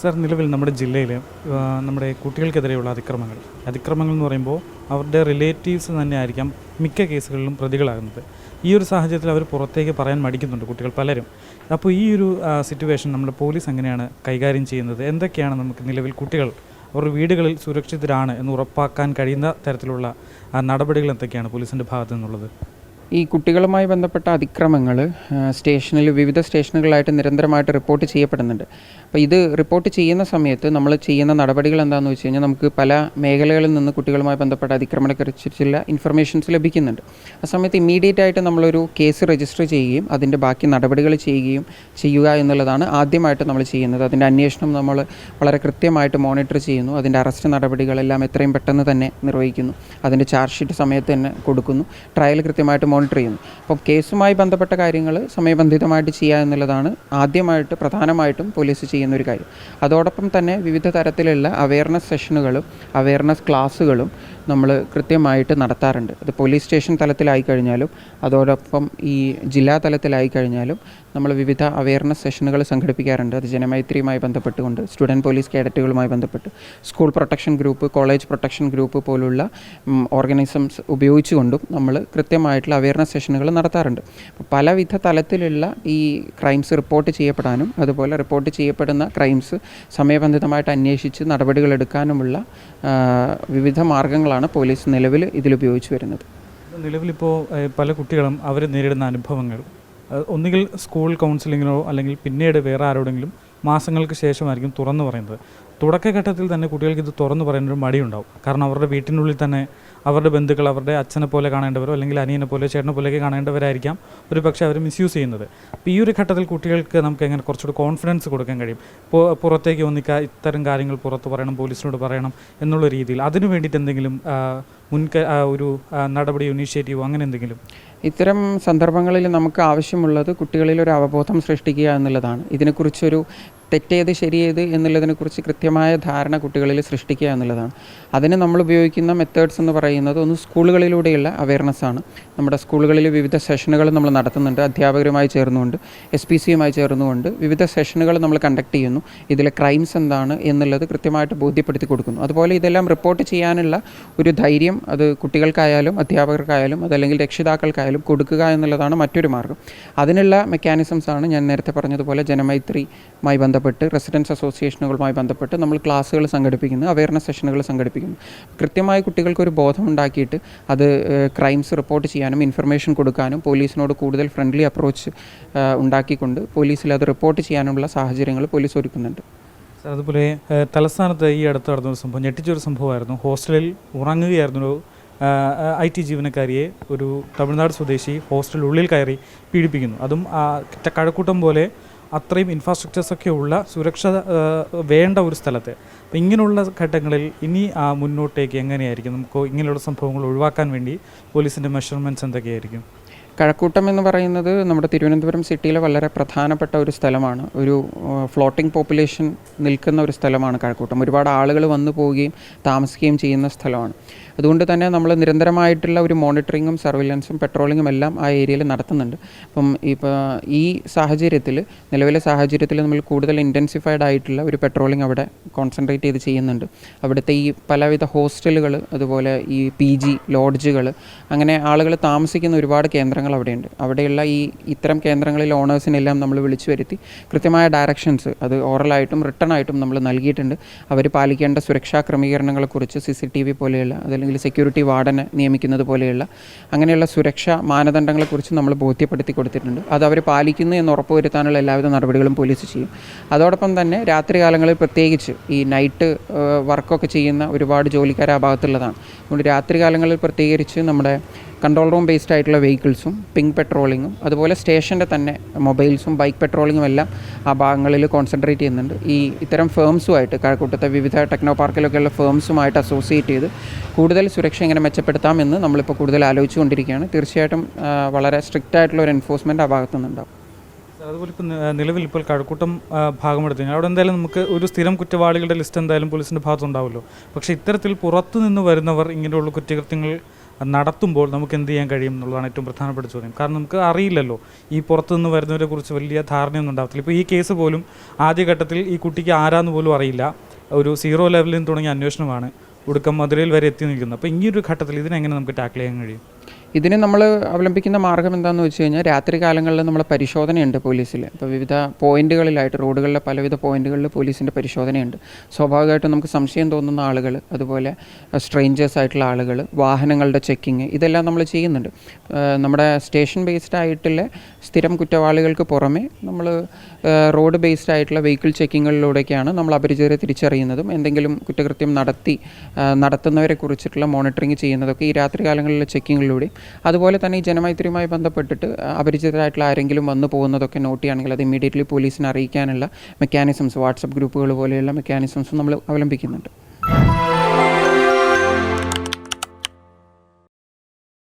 Sir നിലവിൽ നമ്മുടെ ജില്ലയിൽ നമ്മുടെ കുട്ടികൾക്കെതിരെയുള്ള അതിക്രമങ്ങൾ. അതിക്രമങ്ങൾ എന്ന് പറയുമ്പോൾ അവരുടെ റിലേറ്റീവ്സ് തന്നെ ആയിരിക്കാം മിക്ക കേസുകളിലും പ്രതികളാകുന്നത്. ഈ ഒരു സാഹചര്യത്തിൽ അവർ പുറത്തേക്ക് പറയാൻ മടിക്കുന്നുണ്ട് കുട്ടികൾ പലരും. അപ്പോൾ ഈ ഒരു സിറ്റുവേഷൻ നമ്മുടെ പോലീസ് എങ്ങനെയാണ് കൈകാര്യം ചെയ്യുന്നത്? എന്തൊക്കെയാണ് നമുക്ക് നിലവിൽ കുട്ടികൾ അവരുടെ വീടുകളിൽ സുരക്ഷിതരാണ് എന്ന് ഉറപ്പാക്കാൻ കഴിയുന്ന തരത്തിലുള്ള നടപടികൾ എന്തൊക്കെയാണ് പോലീസിന്റെ ഭാഗത്തു നിന്നുള്ളത്? ഈ കുട്ടികളുമായി ബന്ധപ്പെട്ട അതിക്രമങ്ങൾ സ്റ്റേഷനിൽ വിവിധ സ്റ്റേഷനുകളായിട്ട് നിരന്തരമായിട്ട് റിപ്പോർട്ട് ചെയ്യപ്പെടുന്നുണ്ട്. അപ്പോൾ ഇത് റിപ്പോർട്ട് ചെയ്യുന്ന സമയത്ത് നമ്മൾ ചെയ്യുന്ന നടപടികൾ എന്താണെന്ന് വെച്ച് കഴിഞ്ഞാൽ നമുക്ക് പല മേഖലകളിൽ നിന്ന് കുട്ടികളുമായി ബന്ധപ്പെട്ട അതിക്രമണക്കുറിച്ചുള്ള ഇൻഫർമേഷൻസ് ലഭിക്കുന്നുണ്ട്. ആ സമയത്ത് ഇമ്മീഡിയറ്റ് ആയിട്ട് നമ്മളൊരു കേസ് രജിസ്റ്റർ ചെയ്യുകയും അതിന്റെ ബാക്കി നടപടികൾ ചെയ്യുകയും ചെയ്യുക എന്നുള്ളതാണ് ആദ്യമായിട്ട് നമ്മൾ ചെയ്യുന്നത്. അതിന്റെ അന്വേഷണം നമ്മൾ വളരെ കൃത്യമായിട്ട് മോണിറ്റർ ചെയ്യുന്നു. അതിന്റെ അറസ്റ്റ് നടപടികളെല്ലാം എത്രയും പെട്ടെന്ന് തന്നെ നിർവഹിക്കുന്നു. അതിന്റെ ചാർജ് ഷീറ്റ് സമയത്ത് തന്നെ കൊടുക്കുന്നു. ട്രയൽ കൃത്യമായിട്ട് മോണിറ്റർ ചെയ്യുന്നു. അപ്പോൾ കേസുമായി ബന്ധപ്പെട്ട കാര്യങ്ങൾ സമയബന്ധിതമായിട്ട് ചെയ്യുക എന്നുള്ളതാണ് ആദ്യമായിട്ട് പ്രധാനമായിട്ടും പോലീസ് ചെയ്യുന്ന ഒരു കാര്യം. അതോടൊപ്പം തന്നെ വിവിധ തരത്തിലുള്ള അവയർനെസ് സെഷനുകളും അവയർനെസ് ക്ലാസ്സുകളും നമ്മൾ കൃത്യമായിട്ട് നടത്താറുണ്ട്. അത് പോലീസ് സ്റ്റേഷൻ തലത്തിലായി കഴിഞ്ഞാലും അതോടൊപ്പം ഈ ജില്ലാ തലത്തിലായി കഴിഞ്ഞാലും നമ്മൾ വിവിധ അവയർനെസ് സെഷനുകൾ സംഘടിപ്പിക്കാറുണ്ട്. അത് ജനമൈത്രിയുമായി ബന്ധപ്പെട്ടുകൊണ്ട് സ്റ്റുഡന്റ് പോലീസ് കേഡറ്റുകളുമായി ബന്ധപ്പെട്ട് school protection group college protection group പോലുള്ള ഓർഗനൈസംസ് ഉപയോഗിച്ചുകൊണ്ടും നമ്മൾ കൃത്യമായിട്ടുള്ള അവയർനെസ് സെഷനുകൾ നടത്താറുണ്ട്. പലവിധ തലത്തിലുള്ള ഈ ക്രൈംസ് റിപ്പോർട്ട് ചെയ്യപ്പെടാനും അതുപോലെ റിപ്പോർട്ട് ചെയ്യപ്പെടുന്ന ക്രൈംസ് സമയബന്ധിതമായിട്ട് അന്വേഷിച്ച് നടപടികളെടുക്കാനുമുള്ള വിവിധ മാർഗങ്ങളാണ് പോലീസ് നിലവിൽ ഇതിൽ ഉപയോഗിച്ച് വരുന്നത്. നിലവിലിപ്പോൾ പല കുട്ടികളും അവർ നേരിടുന്ന അനുഭവങ്ങൾ. ഒന്നുകിൽ സ്കൂൾ കൗൺസിലിങ്ങിനോ അല്ലെങ്കിൽ പിന്നീട് വേറെ ആരോടെങ്കിലും മാസങ്ങൾക്ക് ശേഷമായിരിക്കും തുറന്നു പറയുന്നത്. തുടക്കഘട്ടത്തിൽ തന്നെ കുട്ടികൾക്ക് ഇത് തുറന്നു പറയാനൊരു മടിയുണ്ടാവും. കാരണം അവരുടെ വീട്ടിനുള്ളിൽ തന്നെ അവരുടെ ബന്ധുക്കൾ അവരുടെ അച്ഛനെ പോലെ കാണേണ്ടവരോ അല്ലെങ്കിൽ അനിയനെ പോലെ ചേട്ടനെ പോലെയൊക്കെ കാണേണ്ടവരായിരിക്കാം. ഒരു പക്ഷേ അവർ മിസ്യൂസ് ചെയ്യുന്നത്. അപ്പോൾ ഈ ഒരു ഘട്ടത്തിൽ കുട്ടികൾക്ക് നമുക്ക് എങ്ങനെ കുറച്ചുകൂടി കോൺഫിഡൻസ് കൊടുക്കാൻ കഴിയും? ഇപ്പോൾ പുറത്തേക്ക് ഒന്നിക്ക ഇത്തരം കാര്യങ്ങൾ പുറത്ത് പറയണം പോലീസിനോട് പറയണം എന്നുള്ള രീതിയിൽ അതിനു വേണ്ടിയിട്ട് എന്തെങ്കിലും മുൻക ഒരു നടപടി ഇനീഷ്യേറ്റീവോ അങ്ങനെ എന്തെങ്കിലും? ഇത്തരം സന്ദർഭങ്ങളിൽ നമുക്ക് ആവശ്യമുള്ളത് കുട്ടികളിൽ ഒരു അവബോധം സൃഷ്ടിക്കുക എന്നുള്ളതാണ്. ഇതിനെക്കുറിച്ചൊരു തെറ്റേത് ശരിയേത് എന്നുള്ളതിനെക്കുറിച്ച് കൃത്യമായ ധാരണ കുട്ടികളിൽ സൃഷ്ടിക്കുക എന്നുള്ളതാണ്. അതിന് നമ്മൾ ഉപയോഗിക്കുന്ന മെത്തേഡ്സ് എന്ന് പറയുന്നത് ഒന്ന് സ്കൂളുകളിലൂടെയുള്ള അവയർനെസ് ആണ്. നമ്മുടെ സ്കൂളുകളിൽ വിവിധ സെഷനുകൾ നമ്മൾ നടത്തുന്നുണ്ട്. അധ്യാപകരുമായി ചേർന്നുകൊണ്ട് എസ് പി സിയുമായി ചേർന്നുകൊണ്ട് വിവിധ സെഷനുകൾ നമ്മൾ കണ്ടക്ട് ചെയ്യുന്നു. ഇതിലെ ക്രൈംസ് എന്താണ് എന്നുള്ളത് കൃത്യമായിട്ട് ബോധ്യപ്പെടുത്തി കൊടുക്കുന്നു. അതുപോലെ ഇതെല്ലാം റിപ്പോർട്ട് ചെയ്യാനുള്ള ഒരു ധൈര്യം അത് കുട്ടികൾക്കായാലും അധ്യാപകർക്കായാലും അതല്ലെങ്കിൽ രക്ഷിതാക്കൾക്കായാലും കൊടുക്കുക എന്നുള്ളതാണ് മറ്റൊരു മാർഗം. അതിനുള്ള മെക്കാനിസംസ് ആണ് ഞാൻ നേരത്തെ പറഞ്ഞതുപോലെ ജനമൈത്രിയുമായി ബന്ധപ്പെട്ട് റെസിഡൻസ് അസോസിയേഷനുകളുമായി ബന്ധപ്പെട്ട് നമ്മൾ ക്ലാസ്സുകൾ സംഘടിപ്പിക്കുന്നു അവയർനെസ് സെഷനുകൾ സംഘടിപ്പിക്കുന്നു. കൃത്യമായി കുട്ടികൾക്കൊരു ബോധം ഉണ്ടാക്കിയിട്ട് അത് ക്രൈംസ് റിപ്പോർട്ട് ചെയ്യാനും ഇൻഫർമേഷൻ കൊടുക്കാനും പോലീസിനോട് കൂടുതൽ ഫ്രണ്ട്ലി അപ്രോച്ച് ഉണ്ടാക്കിക്കൊണ്ട് പോലീസിൽ അത് റിപ്പോർട്ട് ചെയ്യാനുള്ള സാഹചര്യങ്ങൾ പോലീസ് ഒരുക്കുന്നുണ്ട്. അതുപോലെ തലസ്ഥാനത്ത് ഈ അടുത്ത് നടന്ന ഒരു സംഭവം ഞെട്ടിച്ചൊരു സംഭവമായിരുന്നു. ഹോസ്റ്റലിൽ ഉറങ്ങുകയായിരുന്നു ഒരു ഐ ടി ജീവനക്കാരിയെ ഒരു തമിഴ്നാട് സ്വദേശി ഹോസ്റ്റലിനുള്ളിൽ കയറി പീഡിപ്പിക്കുന്നു. അതും കഴക്കൂട്ടം പോലെ അത്രയും ഇൻഫ്രാസ്ട്രക്ചേഴ്സൊക്കെ ഉള്ള സുരക്ഷ വേണ്ട ഒരു സ്ഥലത്ത്. അപ്പോൾ ഇങ്ങനെയുള്ള ഘട്ടങ്ങളിൽ ഇനി ആ മുന്നോട്ടേക്ക് എങ്ങനെയായിരിക്കും? നമുക്ക് ഇങ്ങനെയുള്ള സംഭവങ്ങൾ ഒഴിവാക്കാൻ വേണ്ടി പോലീസിന്റെ മെഷർമെന്റ്സ് എന്തൊക്കെയായിരിക്കും? കഴക്കൂട്ടം എന്ന് പറയുന്നത് നമ്മുടെ തിരുവനന്തപുരം സിറ്റിയിലെ വളരെ പ്രധാനപ്പെട്ട ഒരു സ്ഥലമാണ്. ഒരു ഫ്ലോട്ടിംഗ് പോപ്പുലേഷൻ നിൽക്കുന്ന ഒരു സ്ഥലമാണ് കഴക്കൂട്ടം. ഒരുപാട് ആളുകൾ വന്നു പോവുകയും താമസിക്കുകയും ചെയ്യുന്ന സ്ഥലമാണ്. അതുകൊണ്ട് തന്നെ നമ്മൾ നിരന്തരമായിട്ടുള്ള ഒരു മോണിറ്ററിങ്ങും സർവൈലൻസും പെട്രോളിങ്ങും എല്ലാം ആ ഏരിയയിൽ നടത്തുന്നുണ്ട്. അപ്പം ഇപ്പോൾ ഈ സാഹചര്യത്തിൽ നിലവിലെ സാഹചര്യത്തിൽ നമ്മൾ കൂടുതൽ ഇന്റൻസിഫൈഡ് ആയിട്ടുള്ള ഒരു പെട്രോളിംഗ് അവിടെ കോൺസെൻട്രേറ്റ് ചെയ്ത് ചെയ്യുന്നുണ്ട്. അവിടുത്തെ ഈ പലവിധ ഹോസ്റ്റലുകൾ അതുപോലെ ഈ പി ജി ലോഡ്ജുകൾ അങ്ങനെ ആളുകൾ താമസിക്കുന്ന ഒരുപാട് കേന്ദ്രങ്ങൾ അവിടെയുണ്ട് അവിടെയുള്ള ഈ ഇത്തരം കേന്ദ്രങ്ങളിൽ ഓണേഴ്സിനെല്ലാം നമ്മൾ വിളിച്ചു വരുത്തി കൃത്യമായ ഡയറക്ഷൻസ് അത് ഓറലായിട്ടും റിട്ടേൺ ആയിട്ടും നമ്മൾ നൽകിയിട്ടുണ്ട്. അവർ പാലിക്കേണ്ട സുരക്ഷാ ക്രമീകരണങ്ങളെക്കുറിച്ച് സി സി ടി വി പോലെയുള്ള അതല്ലെങ്കിൽ സെക്യൂരിറ്റി വാർഡനെ നിയമിക്കുന്നത് പോലെയുള്ള അങ്ങനെയുള്ള സുരക്ഷാ മാനദണ്ഡങ്ങളെക്കുറിച്ച് നമ്മൾ ബോധ്യപ്പെടുത്തി കൊടുത്തിട്ടുണ്ട്. അത് അവർ പാലിക്കുന്നു എന്ന് ഉറപ്പുവരുത്താനുള്ള എല്ലാവിധ നടപടികളും പോലീസ് ചെയ്യും. അതോടൊപ്പം തന്നെ രാത്രികാലങ്ങളിൽ പ്രത്യേകിച്ച് ഈ നൈറ്റ് വർക്കൊക്കെ ചെയ്യുന്ന ഒരുപാട് ജോലിക്കാർ ആ ഭാഗത്തുള്ളതാണ്. അതുകൊണ്ട് രാത്രികാലങ്ങളിൽ പ്രത്യേകിച്ച് നമ്മുടെ കൺട്രോൾ റൂം ബേസ്ഡ് ആയിട്ടുള്ള വെഹിക്കിൾസും പിങ്ക് പെട്രോളിങ്ങും അതുപോലെ സ്റ്റേഷന്റെ തന്നെ മൊബൈൽസും ബൈക്ക് പെട്രോളിങ്ങും എല്ലാം ആ ഭാഗങ്ങളിൽ കോൺസെൻട്രേറ്റ് ചെയ്യുന്നുണ്ട്. ഈ ഇത്തരം ഫേംസുമായിട്ട് കഴക്കൂട്ടത്തെ വിവിധ ടെക്നോ പാർക്കിലൊക്കെയുള്ള ഫേംസുമായിട്ട് അസോസിയേറ്റ് ചെയ്ത് കൂടുതൽ സുരക്ഷ എങ്ങനെ മെച്ചപ്പെടുത്താമെന്ന് നമ്മളിപ്പോൾ കൂടുതൽ ആലോചിച്ചുകൊണ്ടിരിക്കുകയാണ്. തീർച്ചയായിട്ടും വളരെ സ്ട്രിക്റ്റ് ആയിട്ടുള്ള ഒരു എൻഫോഴ്സ്മെന്റ് ആ ഭാഗത്തുനിന്നുണ്ടാവും അതുപോലെ ഇപ്പം നിലവിൽ ഇപ്പോൾ കഴക്കൂട്ടം ഭാഗം ഭാഗമെടുത്തു കഴിഞ്ഞാൽ അവിടെ എന്തായാലും നമുക്ക് ഒരു സ്ഥിരം കുറ്റവാളികളുടെ ലിസ്റ്റ് എന്തായാലും പോലീസിന്റെ ഭാഗത്തുണ്ടാവുമല്ലോ പക്ഷേ ഇത്തരത്തിൽ പുറത്തു നിന്ന് വരുന്നവർ ഇങ്ങനെയുള്ള കുറ്റകൃത്യങ്ങൾ നടത്തുമ്പോൾ നമുക്ക് എന്ത് ചെയ്യാൻ കഴിയും എന്നുള്ളതാണ് ഏറ്റവും പ്രധാനപ്പെട്ട ചോദ്യം. കാരണം നമുക്ക് അറിയില്ലല്ലോ ഈ പുറത്തുനിന്ന് വരുന്നവരെ കുറിച്ച് വലിയ ധാരണയൊന്നും ഉണ്ടാകത്തില്ല ഇപ്പോൾ ഈ കേസ് പോലും ആദ്യഘട്ടത്തിൽ ഈ കുട്ടിക്ക് ആരാന്ന് പോലും അറിയില്ല. ഒരു സീറോ ലെവലിൽ നിന്ന് തുടങ്ങിയ അന്വേഷണമാണ് ഒടുക്കം മധുരയിൽ വരെ എത്തി നിൽക്കുന്നത്. അപ്പോൾ ഈ ഒരു ഘട്ടത്തിൽ ഇതിനെങ്ങനെ നമുക്ക് ടാക്കിൾ ചെയ്യാൻ കഴിയും? ഇതിന് നമ്മൾ അവലംബിക്കുന്ന മാർഗം എന്താണെന്ന് വെച്ച് കഴിഞ്ഞാൽ രാത്രി കാലങ്ങളിൽ നമ്മൾ പരിശോധനയുണ്ട് പോലീസിൽ. ഇപ്പോൾ വിവിധ പോയിന്റുകളിലായിട്ട് റോഡുകളിലെ പലവിധ പോയിന്റുകളിൽ പോലീസിന്റെ പരിശോധനയുണ്ട്. സ്വാഭാവികമായിട്ടും നമുക്ക് സംശയം തോന്നുന്ന ആളുകൾ അതുപോലെ സ്ട്രേഞ്ചേഴ്സ് ആയിട്ടുള്ള ആളുകൾ വാഹനങ്ങളുടെ ചെക്കിങ് ഇതെല്ലാം നമ്മൾ ചെയ്യുന്നുണ്ട്. നമ്മുടെ സ്റ്റേഷൻ ബേസ്ഡ് ആയിട്ടുള്ള സ്ഥിരം കുറ്റവാളികൾക്ക് പുറമെ നമ്മൾ റോഡ് ബേസ്ഡ് ആയിട്ടുള്ള വെഹിക്കിൾ ചെക്കിങ്ങുകളിലൂടെയൊക്കെയാണ് നമ്മൾ അപരിചിതരെ തിരിച്ചറിയുന്നതും എന്തെങ്കിലും കുറ്റകൃത്യം നടത്തി നടത്തുന്നവരെ കുറിച്ചിട്ടുള്ള മോണിറ്ററിങ് ചെയ്യുന്നതൊക്കെ ഈ രാത്രി കാലങ്ങളിലെ ചെക്കിങ്ങിലൂടെ അതുപോലെ തന്നെ ഈ ജനമൈത്രിയുമായി ബന്ധപ്പെട്ടിട്ട് അപരിചിതരായിട്ടുള്ള ആരെങ്കിലും വന്നു പോകുന്നതൊക്കെ നോട്ട് ചെയ്യുകയാണെങ്കിൽ അത് ഇമ്മീഡിയറ്റ്ലി പോലീസിനെ അറിയിക്കാനുള്ള മെക്കാനിസംസ് വാട്സപ്പ് ഗ്രൂപ്പുകൾ പോലെയുള്ള മെക്കാനിസംസും നമ്മൾ അവലംബിക്കുന്നുണ്ട്.